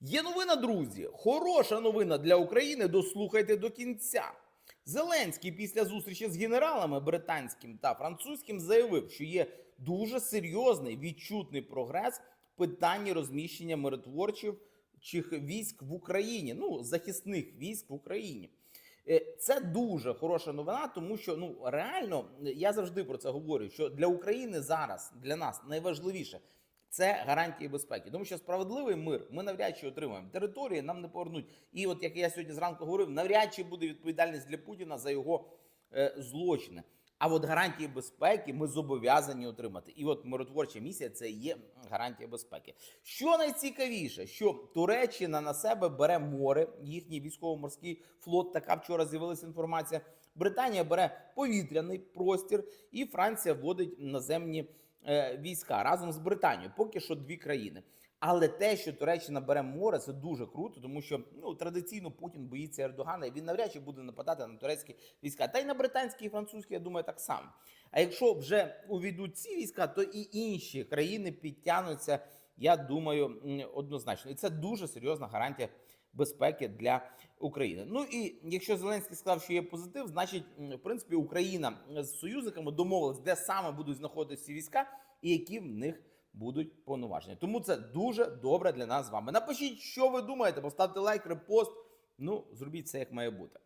Є новина, друзі. Хороша новина для України. Дослухайте до кінця. Зеленський після зустрічі з генералами британським та французьким заявив, що є дуже серйозний відчутний прогрес в питанні розміщення миротворчих військ в Україні, ну захисних військ в Україні. Е, Це дуже хороша новина, тому що ну реально я завжди про це говорю. Що для України зараз для нас найважливіше це гарантії безпеки, тому що справедливий мир ми навряд чи отримаємо. Території нам не повернуть. І от як я сьогодні зранку говорив, навряд чи буде відповідальність для Путіна за його е, злочини. А от гарантії безпеки ми зобов'язані отримати. І от миротворча місія це є гарантія безпеки. Що найцікавіше, що Туреччина на себе бере море, їхній військово-морський флот. Така вчора з'явилася інформація. Британія бере повітряний простір, і Франція вводить наземні війська разом з Британією. Поки що дві країни. Але те, що Туреччина бере море, це дуже круто, тому що ну традиційно Путін боїться Ердогана, і він навряд чи буде нападати на турецькі війська. Та й на британські і французькі, я думаю, так само. А якщо вже увійдуть ці війська, то і інші країни підтягнуться, я думаю, однозначно. І це дуже серйозна гарантія безпеки для України. Ну і якщо Зеленський сказав, що є позитив, значить, в принципі, Україна з союзниками домовилась, де саме будуть знаходитися війська, і які в них будуть повноваження. Тому це дуже добре для нас з вами. Напишіть, що ви думаєте, поставте лайк, репост. Ну, зробіть це як має бути.